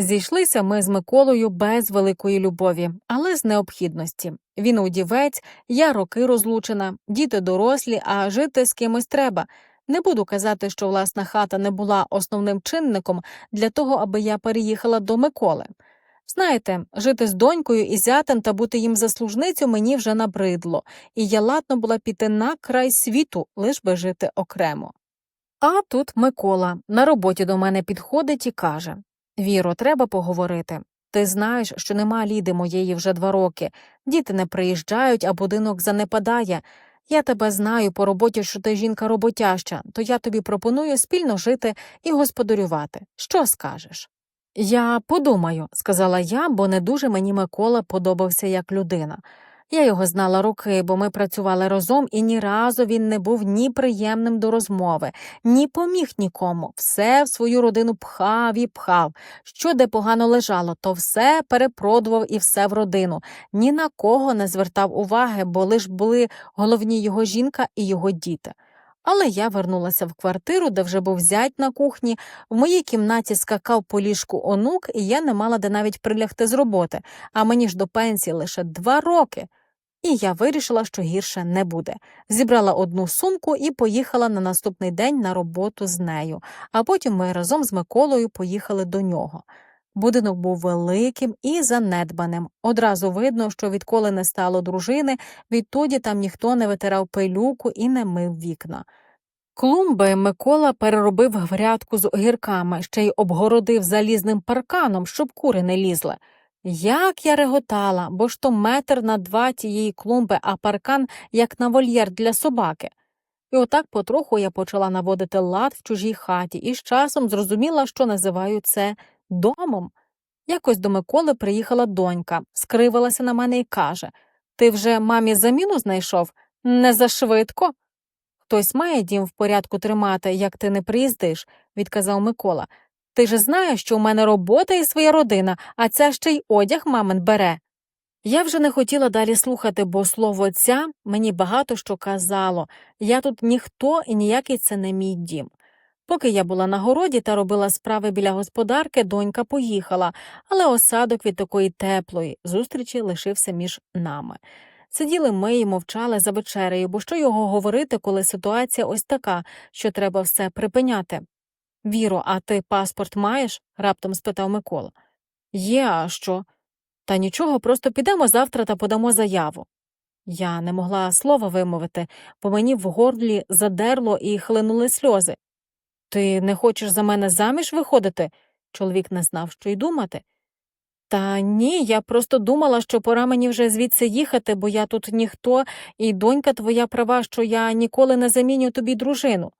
Зійшлися ми з Миколою без великої любові, але з необхідності. Він удівець, я роки розлучена, діти дорослі, а жити з кимось треба. Не буду казати, що власна хата не була основним чинником для того, аби я переїхала до Миколи. Знаєте, жити з донькою і зятем та бути їм заслужницю мені вже набридло, і я ладно була піти на край світу, лиш би жити окремо. А тут Микола на роботі до мене підходить і каже Віро, треба поговорити. Ти знаєш, що нема ліди моєї вже два роки. Діти не приїжджають, а будинок занепадає. Я тебе знаю по роботі, що ти жінка роботяща, то я тобі пропоную спільно жити і господарювати. Що скажеш? Я подумаю, сказала я, бо не дуже мені Микола подобався як людина. Я його знала роки, бо ми працювали разом, і ні разу він не був ні приємним до розмови, ні поміг нікому. Все в свою родину пхав і пхав. Що де погано лежало, то все перепродував і все в родину. Ні на кого не звертав уваги, бо лиш були головні його жінка і його діти. Але я вернулася в квартиру, де вже був зять на кухні. В моїй кімнаті скакав по ліжку онук, і я не мала де навіть прилягти з роботи, а мені ж до пенсії лише два роки. І я вирішила, що гірше не буде. Зібрала одну сумку і поїхала на наступний день на роботу з нею, а потім ми разом з Миколою поїхали до нього. Будинок був великим і занедбаним. Одразу видно, що відколи не стало дружини, відтоді там ніхто не витирав пилюку і не мив вікна. Клумби Микола переробив грядку з огірками, ще й обгородив залізним парканом, щоб кури не лізли. Як я реготала, бо ж то метр на два тієї клумби, а паркан як на вольєр для собаки. І отак потроху я почала наводити лад в чужій хаті і з часом зрозуміла, що називаю це домом. Якось до Миколи приїхала донька, скривилася на мене і каже Ти вже мамі заміну знайшов? Не зашвидко. Хтось має дім в порядку тримати, як ти не приїздиш, відказав Микола. Ти ж знаєш, що у мене робота і своя родина, а ця ще й одяг мамин бере. Я вже не хотіла далі слухати, бо слово отця мені багато що казало я тут ніхто і ніякий це не мій дім. Поки я була на городі та робила справи біля господарки, донька поїхала, але осадок від такої теплої зустрічі лишився між нами. Сиділи ми і мовчали за вечерею, бо що його говорити, коли ситуація ось така, що треба все припиняти. Віро, а ти паспорт маєш? раптом спитав Микола. Є, а що? Та нічого, просто підемо завтра та подамо заяву. Я не могла слова вимовити, бо мені в горлі задерло і хлинули сльози. Ти не хочеш за мене заміж виходити? Чоловік не знав, що й думати. Та ні, я просто думала, що пора мені вже звідси їхати, бо я тут ніхто, і донька твоя права, що я ніколи не заміню тобі дружину.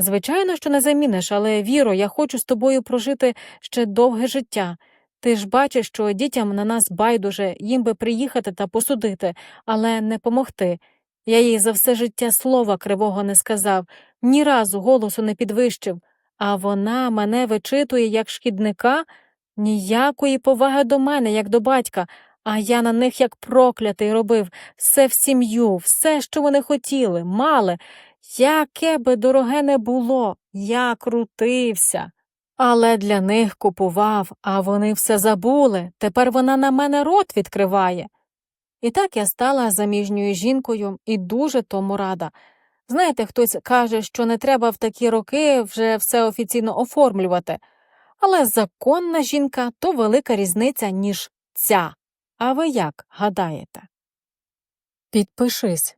Звичайно, що не заміниш, але віро, я хочу з тобою прожити ще довге життя. Ти ж бачиш, що дітям на нас байдуже, їм би приїхати та посудити, але не помогти. Я їй за все життя слова кривого не сказав, ні разу голосу не підвищив, а вона мене вичитує як шкідника, ніякої поваги до мене, як до батька, а я на них як проклятий робив все в сім'ю, все, що вони хотіли, мали. Яке би дороге не було, я крутився. Але для них купував, а вони все забули. Тепер вона на мене рот відкриває. І так я стала заміжньою жінкою і дуже тому рада. Знаєте, хтось каже, що не треба в такі роки вже все офіційно оформлювати, але законна жінка то велика різниця, ніж ця. А ви як гадаєте? Підпишись,